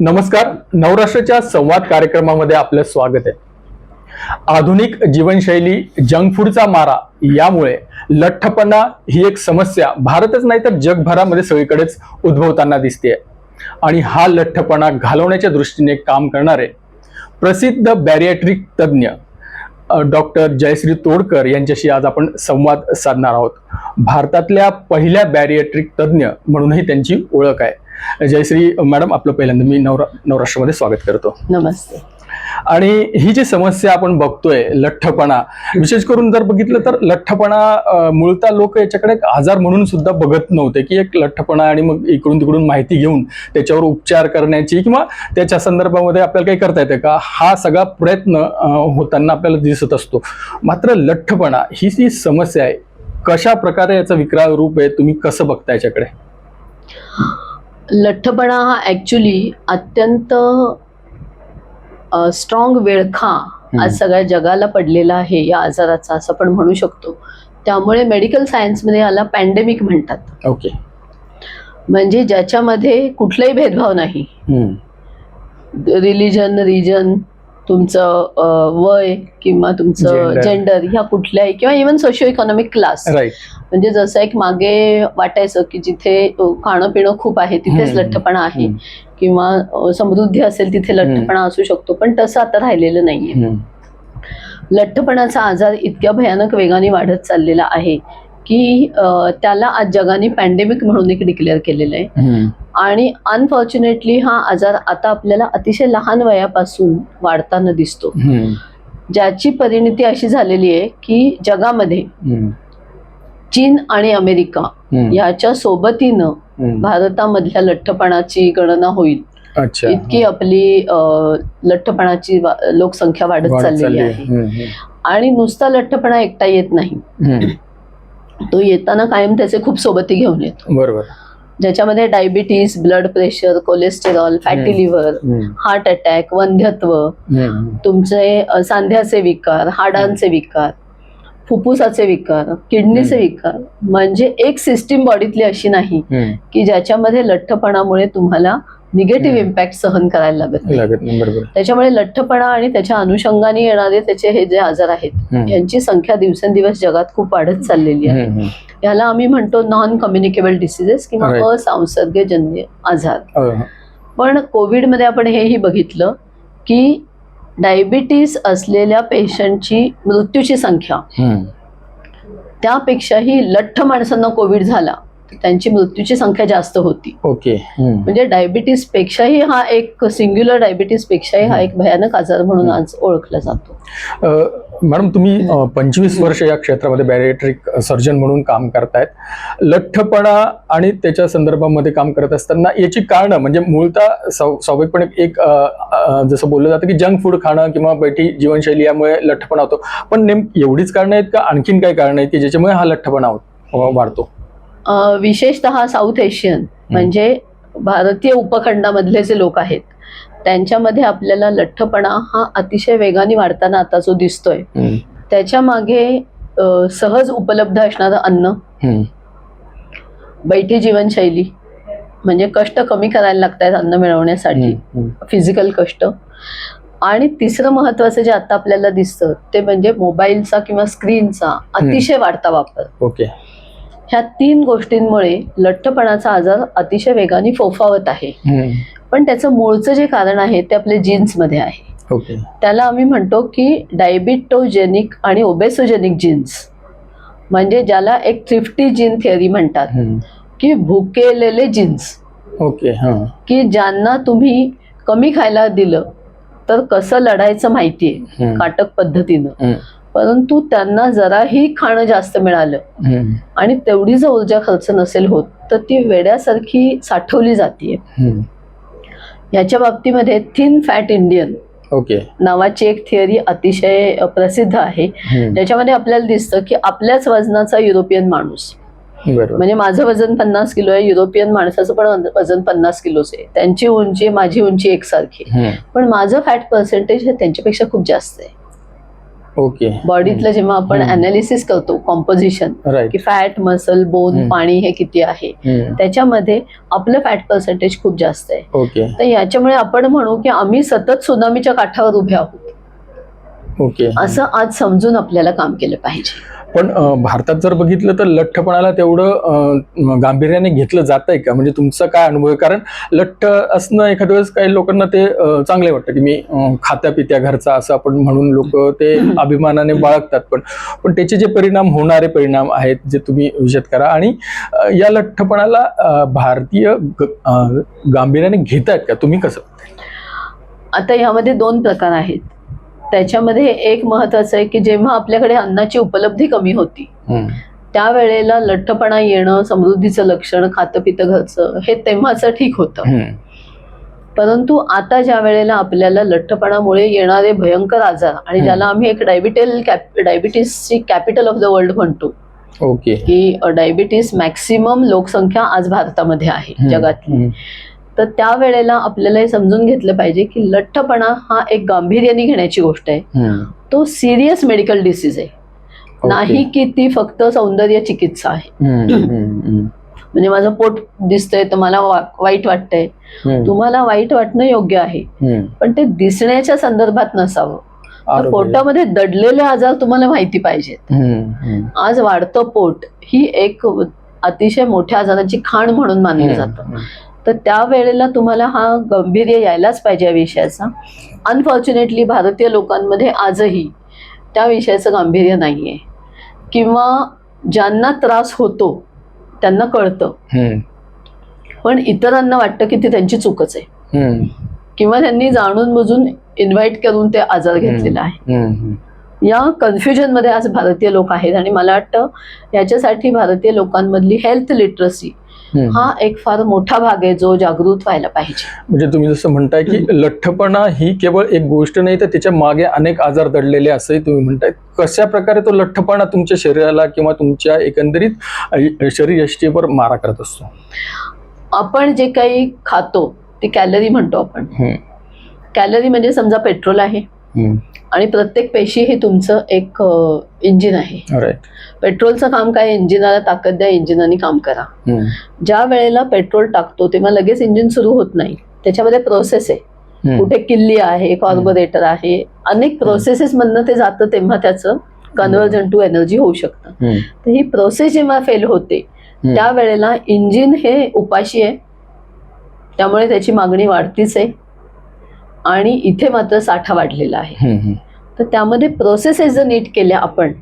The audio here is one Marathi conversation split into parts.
नमस्कार. नवराष्ट्राच्या संवाद कार्यक्रमामध्ये आपलं स्वागत आहे. आधुनिक जीवनशैली जंक फूडचा मारा यामुळे लठ्ठपणा ही एक समस्या भारतच नाही तर जगभरामध्ये सगळीकडेच उद्भवताना दिसते आणि हा लठ्ठपणा घालवण्याच्या दृष्टीने काम करणारे प्रसिद्ध बॅरिएट्रिक तज्ज्ञ डॉक्टर जयश्री तोडकर यांच्याशी आज आपण संवाद साधणार आहोत. भारतातल्या पहिल्या बॅरिएट्रिक तज्ज्ञ म्हणूनही त्यांची ओळख आहे. जयश्री मॅडम आपलं पहिल्यांदा मी नवरा नवराष्ट्रामध्ये स्वागत करतो. नमस्ते. आणि ही जी समस्या आपण बघतोय लठ्ठपणा विशेष करून जर बघितलं तर लठ्ठपणा मूळतः लोक याच्याकडे एक आजार म्हणून सुद्धा बघत नव्हते की एक लठ्ठपणा आणि मग इकडून तिकडून माहिती घेऊन त्याच्यावर उपचार करण्याची किंवा त्याच्या संदर्भामध्ये आपल्याला काही करता येते का? हा सगळा प्रयत्न होताना आपल्याला दिसत असतो. मात्र लठ्ठपणा ही जी समस्या आहे कशा प्रकारे याचं विक्राळ रूप आहे तुम्ही कसं बघता याच्याकडे? लठ्ठपणा हा ऍक्च्युली अत्यंत स्ट्रॉंग वेळखा आज सगळ्या जगाला पडलेला आहे या आजाराचा असं आपण म्हणू शकतो. त्यामुळे मेडिकल सायन्समध्ये याला पॅन्डेमिक म्हणतात. ओके म्हणजे ज्याच्यामध्ये कुठलाही भेदभाव नाही. रिलिजन रिजन तुमचं वय किंवा तुमचं. जेंडर ह्या कुठल्याही किंवा इव्हन सोशिओ इकॉनॉमिक क्लास म्हणजे जसं एक मागे वाटायचं की जिथे खाणं पिणं खूप आहे तिथेच. लठ्ठपणा आहे. किंवा समृद्धी असेल तिथे लठ्ठपणा असू शकतो पण तसं आता राहिलेलं नाहीये. लठ्ठपणाचा आजार इतक्या भयानक वेगाने वाढत चाललेला आहे की त्याला आज जगाने पॅन्डेमिक म्हणून एक डिक्लेअर केलेलं आहे आणि अनफॉर्च्युनेटली हा आजार आता आपल्याला अतिशय लहान वयापासून वाढताना दिसतो. ज्याची परिणती अशी झालेली आहे की जगामध्ये चीन आणि अमेरिका ह्याच्या सोबतीनं भारतामधल्या लठ्ठपणाची गणना होईल. इतकी आपली लठ्ठपणाची लोकसंख्या वाढत चाललेली चालली आहे. आणि नुसता लठ्ठपणा एकटा येत नाही. तो येताना कायम त्याचे खूप सोबती घेऊन येतो बरोबर ज्याच्यामध्ये diabetes blood pressure cholesterol fatty. Liver. Heart attack वंध्यत्व. तुमचे सांध्याचे विकार हाडांचे विकार फुफ्फुसाचे विकार किडनीचे विकार म्हणजे एक सिस्टीम बॉडीतली अशी नाही. की ज्याच्यामध्ये लठ्ठपणामुळे तुम्हाला निगेटिव्ह. इम्पॅक्ट सहन करायला लागत नाही लागत नाही बरोबर त्याच्यामुळे लठ्ठपणा आणि त्याच्या अनुषंगाने येणारे त्याचे हे जे आजार आहेत. यांची संख्या दिवसेंदिवस जगात खूप वाढत चाललेली आहे. याला आम्ही म्हणतो नॉन कम्युनिकेबल डिसिजेस किंवा. असंसर्गजन्य आजार अं, पण कोविडमध्ये आपण हेही बघितलं की डायबिटीस असलेल्या पेशंटची मृत्यूची संख्या. त्यापेक्षाही लठ्ठ माणसांना कोविड झाला त्यांची मृत्यूची संख्या जास्त होती. ओके. म्हणजे डायबिटीस पेक्षाही हा एक सिंग्युलर डायबिटीस पेक्षाही हा एक भयानक आजार म्हणून आज ओळखला जातो. मॅडम तुम्ही पंचवीस वर्ष या क्षेत्रामध्ये बॅरिएट्रिक सर्जन म्हणून काम करतायत. लठ्ठपणा आणि त्याच्या संदर्भामध्ये काम करत असताना याची कारणं म्हणजे मूळतः स्वाभाविकपणे एक जसं बोललं जातं की जंक फूड खाणं किंवा बैठी जीवनशैली यामुळे लठ्ठपणा होतो. पण नेमकी एवढीच कारणं आहेत का? आणखीन काही कारणं आहेत की ज्याच्यामुळे हा लठ्ठपणा वाढतो? विशेषतः साऊथ एशियन म्हणजे भारतीय उपखंडामधले जे लोक आहेत. त्यांच्यामध्ये आपल्याला लठ्ठपणा हा अतिशय वेगाने वाढताना आता जो दिसतोय. त्याच्यामागे सहज उपलब्ध असणारं अन्न. बैठी जीवनशैली. म्हणजे कष्ट कमी करायला लागतात अन्न मिळवण्यासाठी. फिजिकल कष्ट. आणि तिसरं महत्वाचं जे आता आपल्याला दिसतं ते म्हणजे मोबाईलचा किंवा स्क्रीनचा अतिशय वाढता वापर. ओके. ह्या तीन गोष्टींमुळे लठ्ठपणाचा आजार अतिशय वेगाने फोफावत आहे. पण त्याचं मूळचं जे कारण आहे ते आपल्या जीन्समध्ये आहे. ओके. त्याला आम्ही म्हणतो की डायबिटोजेनिक आणि ओबेसोजेनिक जीन्स. म्हणजे ज्याला एक थ्रिफ्टी जीन थिअरी म्हणतात. की भुकेलेले जीन्स. ओके की ज्यांना तुम्ही कमी खायला दिलं तर कसं लढायचं माहितीये. काटक पद्धतीनं. परंतु त्यांना जराही खाणं जास्त मिळालं. आणि तेवढी जर ऊर्जा खर्च नसेल होत तर ती वेड्यासारखी साठवली जाते. याच्या बाबतीमध्ये थिन फॅट इंडियन ओके. नावाची एक थिअरी अतिशय प्रसिद्ध आहे. ज्याच्यामध्ये आपल्याला दिसतं की आपल्याच वजनाचा युरोपियन माणूस. बरोबर. म्हणजे माझं वजन पन्नास किलो आहे युरोपियन माणसाचं पण वजन पन्नास किलोच आहे. त्यांची उंची माझी उंची एकसारखी. पण माझं फॅट पर्सेंटेज हे त्यांच्यापेक्षा खूप जास्त आहे. ओके बॉडीतलं जेव्हा आपण. अनालिसिस करतो कॉम्पोजिशन की फॅट मसल बोन. पाणी हे किती आहे त्याच्यामध्ये आपलं फॅट पर्सेंटेज खूप जास्त आहे. ओके तर याच्यामुळे आपण म्हणू की आम्ही सतत सुनामीच्या काठावर उभे आहोत. ओके असं आज समजून आपल्याला काम केलं पाहिजे. पण भारतात जर बघितलं तर लठ्ठपणाला तेवढं गांभीर्याने घेतलं जात आहे का? म्हणजे तुमचा काय अनुभव आहे? कारण लठ्ठ असणं एखाद्या वेळेस काही लोकांना ते चांगले वाटतं की मी खात्या पित्या घरचा असं आपण म्हणून लोक ते अभिमानाने बाळगतात पण पण त्याचे जे परिणाम होणारे परिणाम आहेत जे तुम्ही विशद करा आणि या लठ्ठपणाला भारतीय गांभीर्याने घेत आहेत का? तुम्ही कसं? आता यामध्ये दोन प्रकार आहेत. त्याच्यामध्ये एक महत्वाचं आहे की जेव्हा आपल्याकडे अन्नाची उपलब्धी कमी होती त्यावेळेला लठ्ठपणा येणं समृद्धीचं लक्षण खातं पितं घरचं हे तेव्हाचं ठीक होतं. परंतु आता ज्या वेळेला आपल्याला लठ्ठपणामुळे येणारे भयंकर आजार आणि. ज्याला आम्ही एक डायबिटेल डायबिटीसची कॅपिटल ऑफ द वर्ल्ड म्हणतो ओके की डायबिटीस मॅक्सिमम लोकसंख्या आज भारतामध्ये आहे जगातली. तर त्यावेळेला आपल्याला हे समजून घेतलं पाहिजे की लठ्ठपणा हा एक गांभीर्याने घेण्याची गोष्ट आहे. तो सिरियस मेडिकल डिसीज आहे. नाही की ती फक्त सौंदर्य चिकित्सा आहे. म्हणजे माझं पोट दिसतंय तर मला वाईट वाटतंय. तुम्हाला वाईट वाटणं योग्य आहे. पण ते दिसण्याच्या संदर्भात नसावं. तर पोटामध्ये दडलेले आजार तुम्हाला माहिती पाहिजेत. आज वाढतं पोट ही एक अतिशय मोठ्या आजाराची खाण म्हणून मानलं जातं. तर त्यावेळेला तुम्हाला हा गंभीर्य यायलाच पाहिजे या विषयाचा. अनफॉर्च्युनेटली भारतीय लोकांमध्ये आजही त्या विषयाचं गांभीर्य नाहीये. किंवा ज्यांना त्रास होतो त्यांना कळतं. पण इतरांना वाटतं की ती त्यांची चूकच आहे. किंवा त्यांनी जाणून बुजून इन्व्हाइट करून ते आजार घेतलेला आहे. या कन्फ्युजनमध्ये आज भारतीय लोक आहेत आणि मला वाटतं याच्यासाठी भारतीय लोकांमधली हेल्थ लिटरसी हा एक फार मोठा भाग आहे जो जागृत व्हायला पाहिजे. म्हणजे तुम्ही जसं म्हणताय की लठ्ठपणा ही केवळ एक गोष्ट नाही तर त्याच्यामागे अनेक आजार दडलेले असंही तुम्ही म्हणताय. कशा प्रकारे तो लठ्ठपणा तुमच्या शरीराला किंवा तुमच्या एकंदरीत अ- शरीर यष्टीवर मारा करत असतो? आपण जे काही खातो ती कॅलरी म्हणतो आपण. कॅलरी म्हणजे समजा पेट्रोल आहे. आणि प्रत्येक पेशी हे तुमचं एक इंजिन आहे. पेट्रोलचं काम काय? इंजिनाला ताकद द्या इंजिनाने काम करा. ज्या वेळेला पेट्रोल टाकतो तेव्हा लगेच इंजिन सुरू होत नाही. त्याच्यामध्ये प्रोसेस आहे. कुठे किल्ली आहे कार्बोरेटर आहे. अनेक प्रोसेसेस मधनं ते जातं तेव्हा त्याचं कन्व्हर्जन टू एनर्जी होऊ शकतं. तर ही प्रोसेस जेव्हा फेल होते त्यावेळेला इंजिन हे उपाशी आहे. त्यामुळे त्याची मागणी वाढतीच आहे. आणि इथे मात्र साठा वाढलेला आहे. तर त्यामध्ये प्रोसेसेस जर नीट केल्या आपण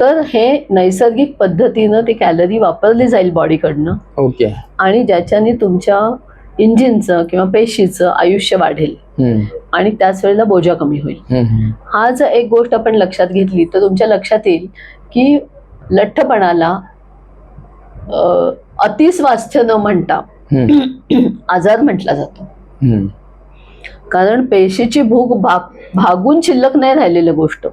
तर हे नैसर्गिक पद्धतीनं ती कॅलरी वापरली जाईल बॉडीकडनं ओके. आणि ज्याच्याने तुमच्या इंजिनचं किंवा पेशीचं आयुष्य वाढेल. आणि त्याच वेळेला बोजा कमी होईल. हा जर एक गोष्ट आपण लक्षात घेतली तर तुमच्या लक्षात येईल की लठ्ठपणाला अतिस्वास्थ्य न म्हणता आजार म्हटला जातो. कारण पेशीची भूक भाग भागून शिल्लक नाही राहिलेलं गोष्ट.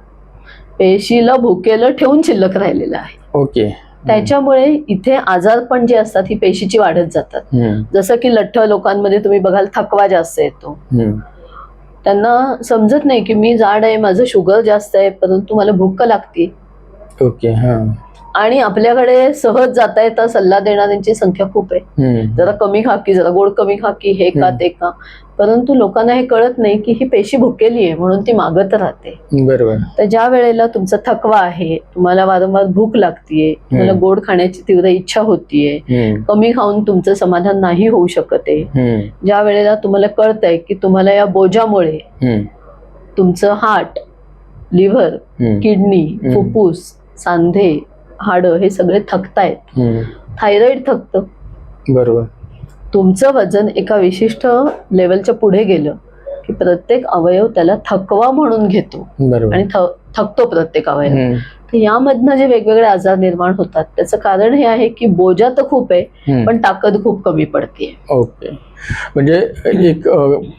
पेशीला भुकेलं ठेवून शिल्लक राहिलेलं आहे. ओके. त्याच्यामुळे इथे आजार पण जे असतात ही पेशीची वाढत जातात. जसं की लठ्ठ लोकांमध्ये तुम्ही बघाल थकवा जास्त येतो. त्यांना समजत नाही की मी जाड आहे माझं शुगर जास्त आहे परंतु मला भूक लागते. ओके हा. आणि आपल्याकडे सहज जाता येता सल्ला देणाऱ्यांची संख्या खूप आहे. जरा कमी खा की जरा गोड कमी खा की हे का. ते का परंतु लोकांना हे कळत नाही की ही पेशी भुकेली आहे म्हणून ती मागत राहते. बरोबर. तर ज्या वेळेला तुमचा थकवा आहे तुम्हाला वारंवार भूक लागतीये तुम्हाला. गोड खाण्याची तीव्र इच्छा होतीये कमी खाऊन तुमचं समाधान नाही होऊ शकत. आहे ज्या वेळेला तुम्हाला कळतंय की तुम्हाला या बोजामुळे तुमचं हार्ट लिव्हर किडनी फुफ्फुस सांधे हाडं हे सगळे थकतायत. थायरॉइड थकतं. बरोबर. तुमचं वजन एका विशिष्ट लेवलच्या पुढे गेलं की प्रत्येक अवयव त्याला थकवा म्हणून घेतो. बरोबर. आणि थकतो प्रत्येक अवयव. तर यामधनं जे वेगवेगळे आजार निर्माण होतात त्याचं कारण हे आहे की बोजा तर खूप आहे. पण ताकद खूप कमी पडते ओके. म्हणजे एक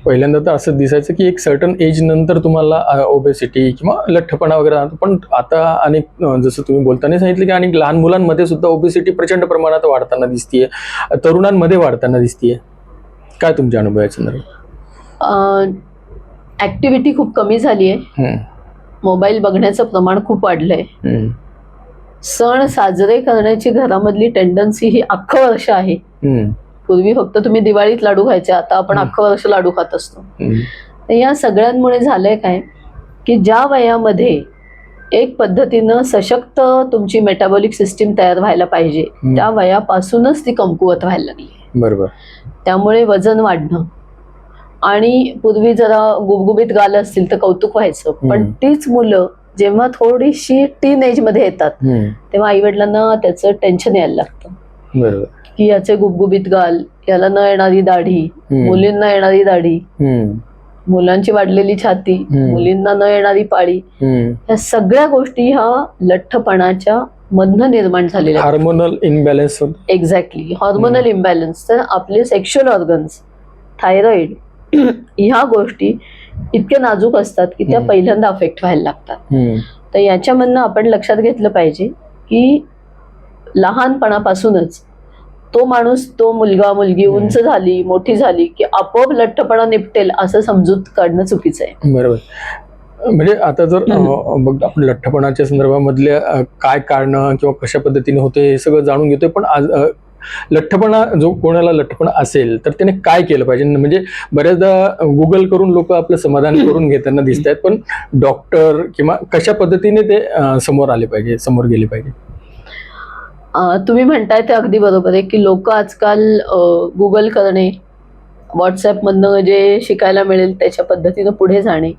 पहिल्यांदा तर असं दिसायचं की एक सर्टन एज नंतर तुम्हाला ओबेसिटी किंवा लठ्ठपणा वगैरे राहतो. पण आता अनेक जसं तुम्ही बोलताना सांगितलं की अनेक लहान मुलांमध्ये सुद्धा ओबेसिटी प्रचंड प्रमाणात वाढताना दिसतीये. तरुणांमध्ये वाढताना दिसतीये. काय तुमच्या अनुभवाच्या ऍक्टिव्हिटी खूप कमी झाली आहे. मोबाईल बघण्याचं प्रमाण खूप वाढलंय. सण साजरे करण्याची घरामधली टेंडन्सी ही अख्खं वर्ष आहे. पूर्वी फक्त तुम्ही दिवाळीत लाडू खायचे आता आपण. अख्खं वर्ष लाडू खात असतो या सगळ्यांमुळे झालंय काय की ज्या वयामध्ये एक पद्धतीनं सशक्त तुमची मेटाबॉलिक सिस्टीम तयार व्हायला पाहिजे. त्या वयापासूनच ती कमकुवत व्हायला लागली बरोबर त्यामुळे वजन वाढणं आणि पूर्वी जरा गुबगुबीत गाल असतील तर कौतुक व्हायचं पण. तीच मुलं जेव्हा थोडीशी टीन एजमध्ये येतात. तेव्हा आई वडिलांना त्याचं टेन्शन यायला लागतं बरोबर की याचे गुबगुबीत गाल याला न येणारी दाढी. मुलींना येणारी दाढी. मुलांची वाढलेली छाती. मुलींना न येणारी पाळी हम्म. या सगळ्या गोष्टी ह्या लठ्ठपणाच्या मधनं निर्माण झालेल्या. हार्मोनल इनबॅलन्स होत एक्झॅक्टली हॉर्मोनल इम्बॅलन्स तर आपले सेक्शुअल ऑर्गन्स थायरॉइड ह्या गोष्टी इतक्या नाजूक असतात की त्या. पहिल्यांदा अफेक्ट व्हायला लागतात. तर याच्यामधनं आपण लक्षात घेतलं पाहिजे की लहानपणापासूनच तो माणूस तो मुलगा मुलगी. उंच झाली मोठी झाली की आपोआप लठ्ठपणा निपटेल असं समजूत काढणं चुकीचं आहे बरोबर म्हणजे आता जर बघ आपण लठ्ठपणाच्या संदर्भामधले अं, काय कारण किंवा कशा पद्धतीने होते हे सगळं जाणून घेतोय पण आज लठ्ठपणा जो कोणाला लठ्ठपणा असेल तर त्याने काय केलं पाहिजे? म्हणजे बऱ्याचदा गुगल करून लोक आपलं समाधान करून घेताना दिसत आहेत पण डॉक्टर किंवा कशा पद्धतीने ते समोर आले पाहिजे समोर गेले पाहिजे? तुम्ही म्हणताय ते अगदी बरोबर आहे की लोक आजकाल गुगल करणे व्हॉट्सॲपमधनं जे शिकायला मिळेल त्याच्या पद्धतीनं पुढे जाणे.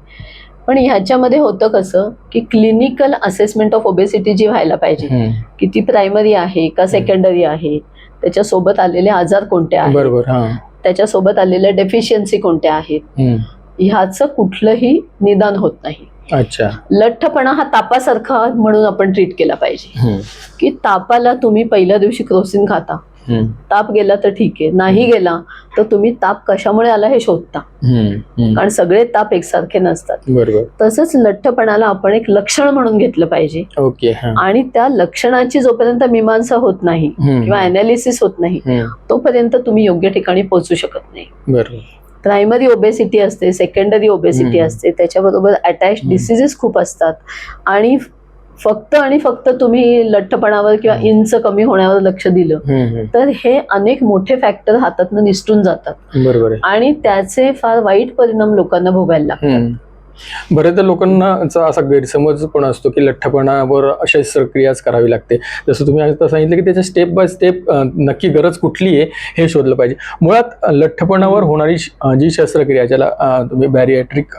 पण ह्याच्यामध्ये होतं कसं की क्लिनिकल असेसमेंट ऑफ ओबेसिटी जी व्हायला पाहिजे. की ती प्रायमरी आहे का सेकंडरी आहे त्याच्यासोबत आलेले आजार कोणते आहेत बरोबर हा त्याच्यासोबत आलेल्या डेफिशियन्सी कोणत्या आहेत. ह्याचं कुठलंही निदान होत नाही अच्छा लठ्ठपणा हा तापासारखा म्हणून आपण ट्रीट केला पाहिजे. की तापाला तुम्ही पहिल्या दिवशी क्रोसिन खाता. ताप गेला तर ठीक आहे. नाही गेला तर तुम्ही ताप कशामुळे आला हे शोधता. कारण सगळे ताप एकसारखे नसतात. बरोबर. तसंच लठ्ठपणाला आपण एक लक्षण म्हणून घेतलं पाहिजे. ओके आणि त्या लक्षणाची जोपर्यंत मीमांसा होत नाही. किंवा अनालिसिस होत नाही. तोपर्यंत तुम्ही योग्य ठिकाणी पोहोचू शकत नाही. बरोबर. प्रायमरी ओबेसिटी असते सेकंडरी ओबेसिटी. असते त्याच्याबरोबर अटॅच. डिसिजेस खूप असतात. आणि फक्त आणि फक्त तुम्ही लठ्ठपणावर किंवा. इंच कमी होण्यावर लक्ष दिलं. तर हे अनेक मोठे फॅक्टर हातातनं निसटून जातात बरोबर आणि त्याचे फार वाईट परिणाम लोकांना भोगायला लागतात. बऱ्याचदा लोकांना असा गैरसमज पण असतो की लठ्ठपणावर अशा शस्त्रक्रियाच करावी लागते जसं तुम्ही आता सांगितलं की त्याच्या स्टेप बाय स्टेप नक्की गरज कुठली आहे हे शोधलं पाहिजे मुळात लठ्ठपणावर होणारी जी शस्त्रक्रिया ज्याला तुम्ही बॅरिएट्रिक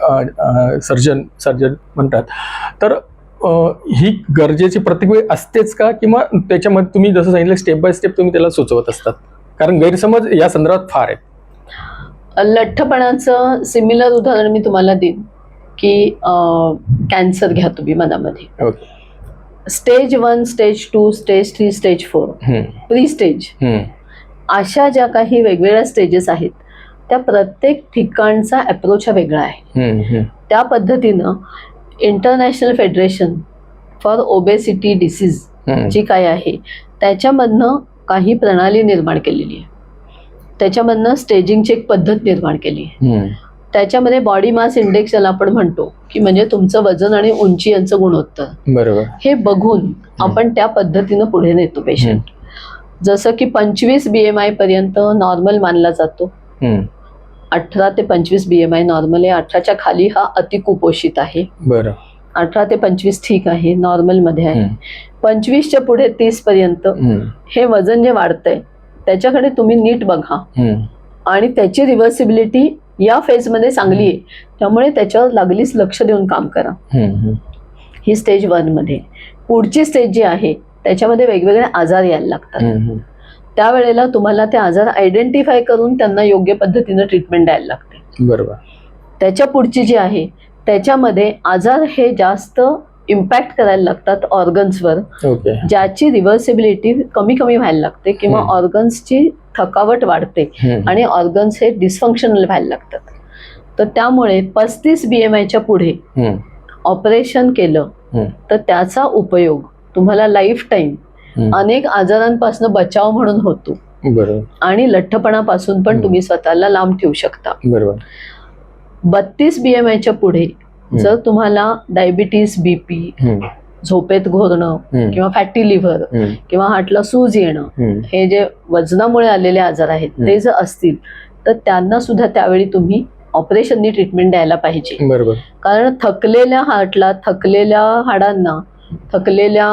सर्जन सर्जन म्हणतात तर ही गरजेची प्रत्येक वेळी असतेच का? किंवा त्याच्यामध्ये तुम्ही जसं सांगितलं स्टेप बाय स्टेप तुम्ही त्याला सुचवत असतात. कारण गैरसमज या संदर्भात फार आहेत. लठ्ठपणाचं सिमिलर उदाहरण मी तुम्हाला देईन की कॅन्सर घ्या तुम्ही मनामध्ये. Stage one stage two stage three stage four. Pre stage. अशा ज्या काही वेगवेगळ्या स्टेजेस आहेत त्या प्रत्येक ठिकाणचा अप्रोच हा वेगळा आहे. त्या पद्धतीनं international federation for obesity disease. जी काय आहे त्याच्यामधनं काही प्रणाली निर्माण केलेली आहे. त्याच्यामधनं स्टेजिंगची एक पद्धत निर्माण केली आहे. त्याच्यामध्ये बॉडी मास इंडेक्स ज्याला आपण म्हणतो की म्हणजे तुमचं वजन आणि उंची यांचं गुणोत्तर. बरोबर. हे बघून आपण त्या पद्धतीनं पुढे नेतो पेशंट जसं की पंचवीस बी एम आय पर्यंत नॉर्मल मानला जातो. अठरा ते पंचवीस बी एम आय नॉर्मल आहे अठराच्या खाली हा अतिकुपोषित आहे बरं अठरा ते पंचवीस ठीक आहे नॉर्मलमध्ये आहे. पंचवीसच्या पुढे तीस पर्यंत. हे वजन जे वाढतंय त्याच्याकडे तुम्ही नीट बघा. आणि त्याची रिव्हर्सिबिलिटी या फेजमध्ये चांगली आहे त्यामुळे त्याच्यावर लागलीच लक्ष देऊन काम करा. ही स्टेज वनमध्ये पुढची स्टेज जी आहे त्याच्यामध्ये वेगवेगळे आजार यायला लागतात. त्यावेळेला तुम्हाला ते आजार आयडेंटिफाय करून त्यांना योग्य पद्धतीनं ट्रीटमेंट द्यायला लागते बरोबर त्याच्या पुढची जी आहे त्याच्यामध्ये आजार हे जास्त इम्पॅक्ट करायला लागतात ऑर्गन्सवर ओके ज्याची रिव्हर्सिबिलिटी कमी कमी व्हायला लागते किंवा. ऑर्गन्सची थकावट वाढते. आणि ऑर्गन्स हे डिस्फंक्शनल व्हायला लागतात तर त्यामुळे पस्तीस बी एम आयच्या पुढे. ऑपरेशन केलं. तर त्याचा उपयोग तुम्हाला लाईफ टाईम. अनेक आजारांपासून बचाव म्हणून होतो. बरोबर. आणि लठ्ठपणापासून पण. तुम्ही स्वतःला लांब ठेवू शकता. बरोबर. बत्तीस बी एम आयच्या पुढे जर तुम्हाला डायबिटीस बीपी झोपेत घोरणं किंवा फॅटी लिव्हर किंवा हार्टला सूज येणं. हे जे वजनामुळे आलेले आजार आहेत ते. जर असतील तर त्यांना सुद्धा त्यावेळी तुम्ही ऑपरेशननी ट्रीटमेंट द्यायला पाहिजे. बरोबर. कारण थकलेल्या हार्टला थकलेल्या हाडांना थकलेल्या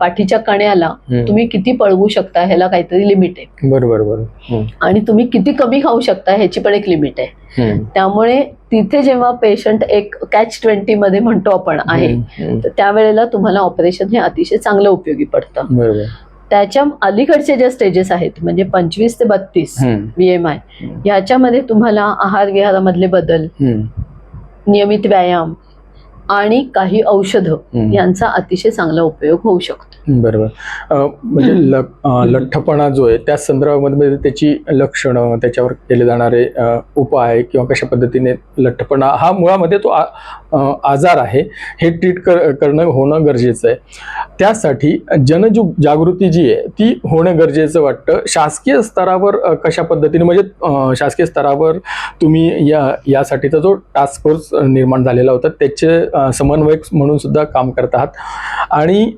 पाठीच्या कण्याला. तुम्ही किती पळवू शकता ह्याला काहीतरी लिमिट आहे बरोबर बरोबर आणि तुम्ही किती कमी खाऊ शकता ह्याची पण एक लिमिट आहे. त्यामुळे तिथे जेव्हा पेशंट एक कॅच ट्वेंटी मध्ये म्हणतो आपण आहे. तर त्यावेळेला तुम्हाला ऑपरेशन हे अतिशय चांगलं उपयोगी पडतं त्याच्या अलीकडचे जे स्टेजेस आहेत म्हणजे पंचवीस ते बत्तीस बीएमआय हम्म. याच्यामध्ये तुम्हाला आहार विहारामधले बदल नियमित व्यायाम आणि काही औषधं. यांचा अतिशय चांगला उपयोग होऊ शकतो. बरोबर. म्हणजे लठ्ठपणा जो आहे त्या संदर्भामध्ये त्याची लक्षणं त्याच्यावर केले जाणारे उपाय किंवा कशा पद्धतीने लठ्ठपणा हा मुळामध्ये तो आजार आहे हे ट्रीट कर करणं होणं गरजेचं आहे. त्यासाठी जनजु जागृती जी आहे ती होणं गरजेचं वाटतं. शासकीय स्तरावर कशा पद्धतीने म्हणजे शासकीय स्तरावर तुम्ही या यासाठीचा जो टास्क फोर्स निर्माण झालेला होता त्याचे समन्वयक म्हणून सुद्धा काम करत आहात. आणि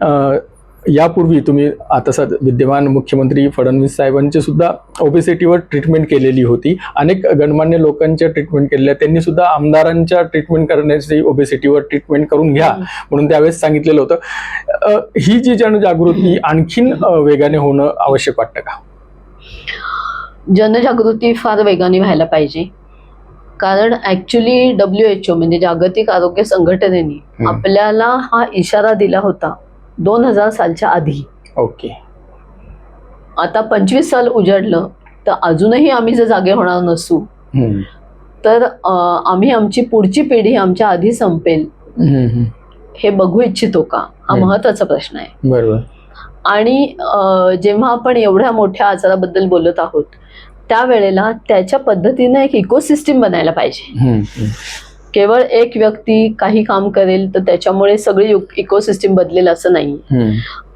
यापूर्वी तुम्ही आता सद विद्यमान मुख्यमंत्री फडणवीस साहेबांची सुद्धा ओबेसिटीवर ट्रीटमेंट केलेली होती. अनेक गणमान्य लोकांच्या ट्रीटमेंट केलेल्या त्यांनी सुद्धा आमदारांच्या ट्रीटमेंट करण्याची ओबेसिटीवर ट्रीटमेंट करून घ्या म्हणून त्यावेळेस सांगितलेलं होतं. ही जी जनजागृती आणखीन वेगाने होणं आवश्यक वाटतं का? जनजागृती फार वेगाने व्हायला पाहिजे. कारण ऍक्च्युली डब्ल्यू एच ओ म्हणजे जागतिक आरोग्य संघटनेने. आपल्याला हा इशारा दिला होता दोन हजार सालच्या आधी ओके आता पंचवीस साल उजाडलं तर अजूनही आम्ही जर जागे होणार नसू. तर आम्ही आमची पुढची पिढी आमच्या आधी संपेल. हे बघू इच्छितो का हा. महत्त्वाचा प्रश्न आहे बरोबर आणि जेव्हा आपण एवढ्या मोठ्या आजाराबद्दल बोलत आहोत त्यावेळेला त्याच्या पद्धतीनं एक इकोसिस्टीम बनायला पाहिजे. केवळ एक व्यक्ती काही काम करेल तर त्याच्यामुळे सगळी इकोसिस्टीम बदलेल असं नाही.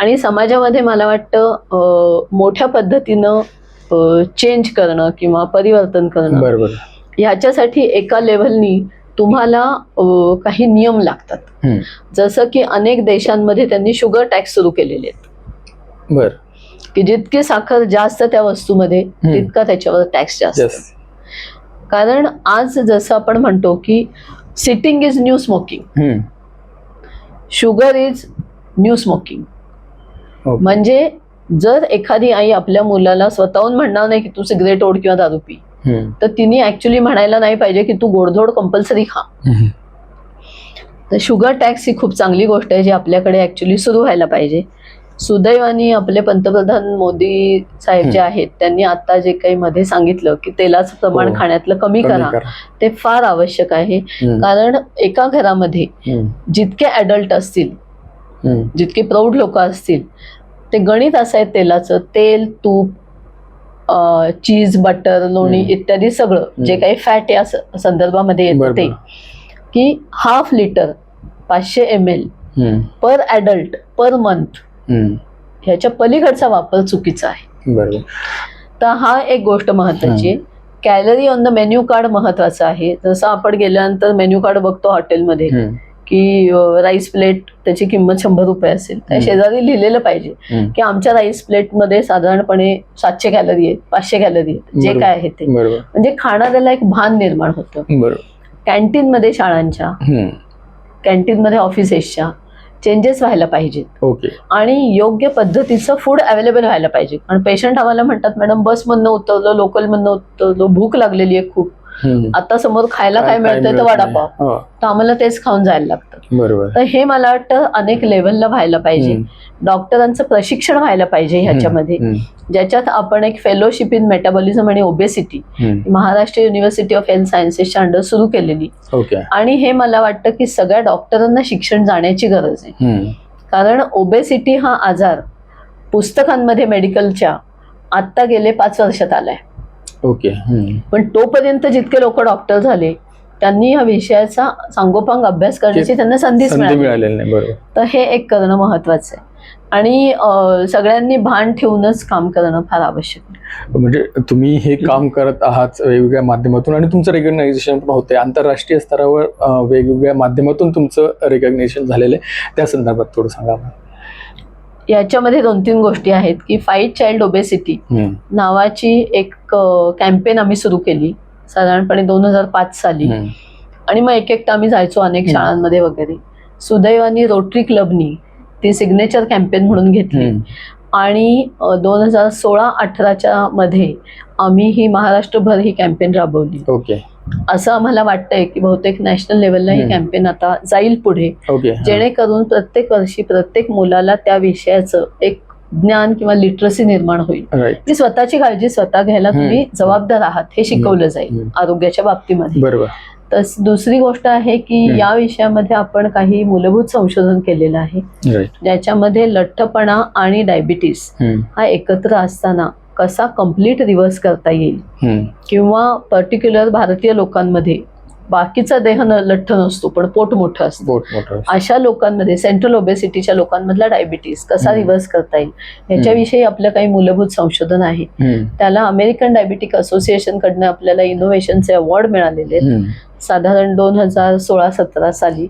आणि समाजामध्ये मला वाटतं मोठ्या पद्धतीनं चेंज करणं किंवा परिवर्तन करणं बरोबर ह्याच्यासाठी एका लेव्हलनी तुम्हाला काही नियम लागतात. जसं की अनेक देशांमध्ये त्यांनी शुगर टॅक्स सुरू केलेले आहेत बर की जितकी साखर जास्त त्या वस्तूमध्ये. तितका त्याच्यावर टॅक्स जास्त. कारण आज जसं आपण म्हणतो की sitting is new smoking. Sugar is new smoking. म्हणजे जर एखादी आई आपल्या मुलाला स्वतःहून म्हणणार नाही की तू सिगरेट ओढ किंवा दारू पी. तर तिने ऍक्च्युली म्हणायला नाही पाहिजे की तू गोडधोड कंपल्सरी खा. तर शुगर टॅक्स ही खूप चांगली गोष्ट आहे जी आपल्याकडे ऍक्च्युली सुरू व्हायला पाहिजे सुदैवाने आपले पंतप्रधान मोदी साहेब जे आहेत त्यांनी आता जे काही मध्ये सांगितलं की तेलाचं प्रमाण हो. खाण्यातलं कमी करा. ते फार आवश्यक आहे. कारण एका घरामध्ये. जितके ॲडल्ट असतील. जितके प्रौढ लोक असतील ते गणित असं आहे तेलाचं तेल तूप चीज बटर लोणी. इत्यादी सगळं जे काही फॅट या संदर्भामध्ये येतं ते की हाफ लिटर पाचशे M L. Per adult per month. ह्याच्या पलीकडचा वापर चुकीचा आहे. बरोबर. तर हा एक गोष्ट महत्वाची आहे. Calorie on the menu card महत्वाचं आहे. जसं आपण गेल्यानंतर मेन्यू कार्ड बघतो हॉटेलमध्ये. की राईस प्लेट त्याची किंमत शंभर रुपये असेल. त्या. शेजारी लिहिलेलं पाहिजे. की आमच्या राईस प्लेटमध्ये साधारणपणे सातशे कॅलरी आहेत पाचशे कॅलरी आहेत. जे. काय आहे ते. म्हणजे खाणाऱ्याला एक भान निर्माण होतं. कॅन्टीनमध्ये शाळांच्या. कॅन्टीनमध्ये ऑफिसेसच्या चेंजेस व्हायला पाहिजेत. ओके. आणि योग्य पद्धतीचं फूड अवेलेबल व्हायला पाहिजे. कारण पेशंट आम्हाला म्हणतात मॅडम बसमधनं उतरलो लोकलमधनं उतरलो भूक लागलेली आहे खूप. आता समोर खायला काय मिळतंय तर. वडापाव. हो, तर आम्हाला तेच खाऊन जायला लागतं. बरोबर. तर हे मला वाटतं अनेक लेव्हलला व्हायला पाहिजे. डॉक्टरांचं प्रशिक्षण व्हायला पाहिजे ह्याच्यामध्ये. ज्याच्यात आपण एक फेलोशिप इन मेटाबॉलिझम आणि obesity. Maharashtra university of health सायन्सेसच्या under सुरू केलेली. आणि हे मला वाटतं की सगळ्या डॉक्टरांना शिक्षण जाण्याची गरज आहे. कारण ओबेसिटी हा आजार पुस्तकांमध्ये मेडिकलच्या आत्ता गेले पाच वर्षात आलाय. ओके हम्म. पण तोपर्यंत जितके लोक डॉक्टर झाले त्यांनी या विषयाचा सांगोपांग अभ्यास करण्याची त्यांना संधीच संधी मिळाली. मिळालेली नाही तर हे एक करणं महत्वाचं आहे. आणि सगळ्यांनी भान ठेवूनच काम करणं फार आवश्यक आहे. म्हणजे तुम्ही हे काम करत आहात वेगवेगळ्या माध्यमातून आणि तुमचं रेकग्नायझेशन पण होते आंतरराष्ट्रीय स्तरावर वेगवेगळ्या माध्यमातून तुमचं रेकग्नेशन झालेलं आहे. त्या संदर्भात थोडं सांगा मला. याच्यामध्ये दोन तीन गोष्टी आहेत की फाईट चाइल्ड ओबेसिटी. नावाची एक कॅम्पेन आम्ही सुरू केली साधारणपणे दोन हजार पाच साली. आणि मग एक एकटा आम्ही जायचो अनेक. शाळांमध्ये वगैरे सुदैवानी रोटरी क्लबनी ती सिग्नेचर कॅम्पेन म्हणून घेतली. आणि दोन हजार सोळा अठराच्या मध्ये आम्ही ही महाराष्ट्रभर ही कॅम्पेन राबवली ओके असं आम्हाला वाटतंय की बहुतेक नॅशनल लेवलला ही. कॅम्पेन आता जाईल पुढे. जेणेकरून प्रत्येक वर्षी प्रत्येक मुलाला त्या विषयाचं एक ज्ञान किंवा लिटरसी निर्माण होईल स्वतःची काळजी स्वतः घ्यायला तुम्ही. जबाबदार आहात हे शिकवलं जाईल. आरोग्याच्या बाबतीमध्ये बरोबर तर दुसरी गोष्ट आहे की. या विषयामध्ये आपण काही मूलभूत संशोधन केलेलं आहे ज्याच्यामध्ये लठ्ठपणा आणि डायबिटीस. हा एकत्र असताना कसा कंप्लीट रिव्हर्स करता येईल. किंवा पर्टिक्युलर भारतीय लोकांमध्ये बाकीचा देह न लठ्ठ नसतो पण पोट मोठं असतं अशा लोकांमध्ये सेंट्रल ओबेसिटीच्या लोकांमधला डायबिटीस कसा. रिव्हर्स करता येईल याच्याविषयी आपलं काही मूलभूत संशोधन आहे. त्याला अमेरिकन डायबिटिक असोसिएशन कडनं आपल्याला इनोव्हेशनचे अवॉर्ड मिळालेले. साधारण दोन हजार सोळा सतरा साली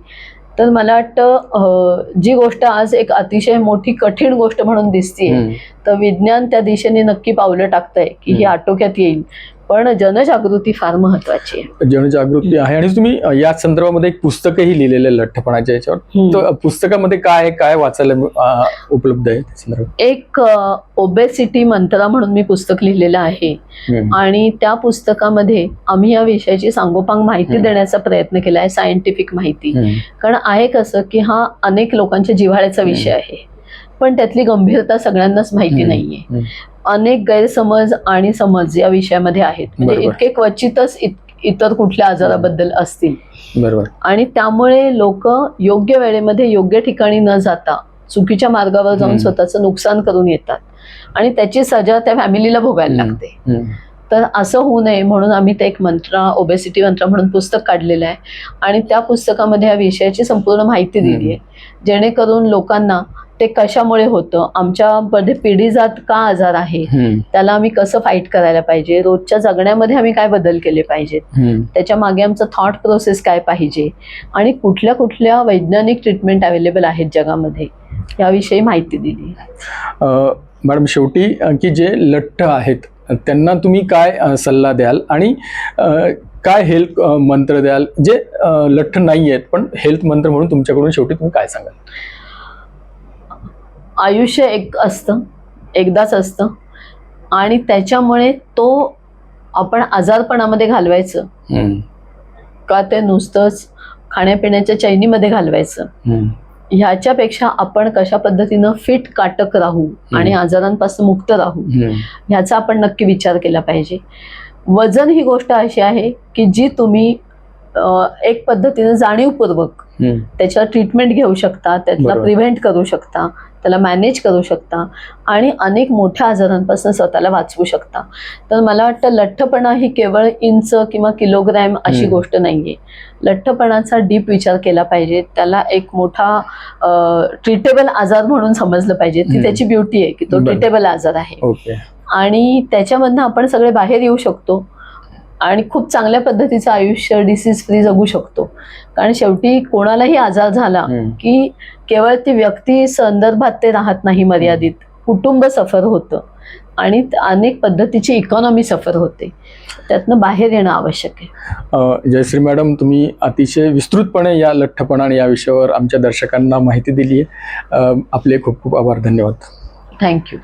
तर मला वाटतं जी गोष्ट आज एक अतिशय मोठी कठीण गोष्ट म्हणून दिसतीये. तर विज्ञान त्या दिशेने नक्की पावलं टाकतंय की ही. आटोक्यात येईल पण जनजागृती फार महत्वाची आहे. जनजागृती आहे. आणि तुम्ही या संदर्भामध्ये एक पुस्तकही लिहिलेलं आहे लठ्ठपणाच्या याच्यावर. पुस्तकामध्ये काय आहे, काय वाचायला उपलब्ध आहे एक ओबेसिटी मंत्रा म्हणून मी पुस्तक लिहिलेलं आहे. आणि त्या पुस्तकामध्ये आम्ही या विषयाची सांगोपांग माहिती. देण्याचा प्रयत्न केला आहे सायंटिफिक माहिती. कारण आहे कसं की हा अनेक लोकांच्या जिव्हाळ्याचा विषय आहे. पण त्यातली गंभीरता सगळ्यांनाच माहिती. नाहीये. अनेक गैरसमज आणि समज या विषयामध्ये आहेत म्हणजे. इतके क्वचितच इत- इतर कुठल्या आजाराबद्दल असतील बरोबर आणि त्यामुळे लोक योग्य वेळेमध्ये योग्य ठिकाणी न जाता चुकीच्या मार्गावर जाऊन. स्वतःचं नुकसान करून येतात आणि त्याची सजा त्या फॅमिलीला भोगायला. लागते. तर असं होऊ नये म्हणून आम्ही ते एक मंत्रा ओबेसिटी मंत्रा म्हणून पुस्तक काढलेलं आहे आणि त्या पुस्तकामध्ये या विषयाची संपूर्ण माहिती दिली आहे जेणेकरून लोकांना ते कशामुळे होतं? आमच्यामध्ये पिढीजात का आजार आहे. त्याला आम्ही कसं फाईट करायला पाहिजे? रोजच्या जगण्यामध्ये आम्ही काय बदल केले पाहिजेत. त्याच्यामागे आमचं थॉट प्रोसेस काय पाहिजे? आणि कुठल्या कुठल्या वैज्ञानिक ट्रीटमेंट अवेलेबल आहेत जगामध्ये? याविषयी माहिती दिली. मॅडम शेवटी की जे लठ्ठ आहेत त्यांना तुम्ही काय सल्ला द्याल? आणि काय हेल्थ मंत्र द्याल? जे लठ्ठ नाही आहेत पण हेल्थ मंत्र म्हणून तुमच्याकडून शेवटी तुम्ही काय सांगाल? आयुष्य एक असतं एकदाच असतं आणि त्याच्यामुळे तो आपण आजारपणामध्ये घालवायचं. का ते नुसतंच खाण्यापिण्याच्या चैनीमध्ये घालवायचं. ह्याच्यापेक्षा आपण कशा पद्धतीनं फिट काटक राहू आणि आजारांपासून मुक्त राहू. ह्याचा आपण नक्की विचार केला पाहिजे वजन ही गोष्ट अशी आहे की जी तुम्ही एक पद्धतीनं जाणीवपूर्वक. त्याच्यावर ट्रीटमेंट घेऊ शकता त्यातला. प्रिव्हेंट करू शकता त्याला मॅनेज करू शकता आणि अनेक मोठ्या आजारांपासून स्वतःला वाचवू शकता. तर मला वाटतं लठ्ठपणा ही केवळ इंच किंवा किलोग्रॅम अशी. गोष्ट नाहीये. लठ्ठपणाचा डीप विचार केला पाहिजे. त्याला एक मोठा ट्रीटेबल आजार म्हणून समजलं पाहिजे. ती. त्याची ब्युटी आहे की तो. ट्रीटेबल आजार आहे. आणि त्याच्यामधनं आपण सगळे बाहेर येऊ शकतो. आणि खूप चांगल्या पद्धतीचं आयुष्य डिसीज फ्री जगू शकतो. कारण शेवटी कोणालाही आजार झाला. की केवळ ती व्यक्ती संदर्भात ते राहत नाही मर्यादित. कुटुंब सफर होतं. आणि अनेक पद्धतीची इकॉनॉमी सफर होते. त्यातनं बाहेर येणं आवश्यक आहे. जयश्री मॅडम तुम्ही अतिशय विस्तृतपणे या लठ्ठपणा आणि या विषयावर आमच्या दर्शकांना माहिती दिली आहे आपले खूप खूप आभार धन्यवाद. थँक्यू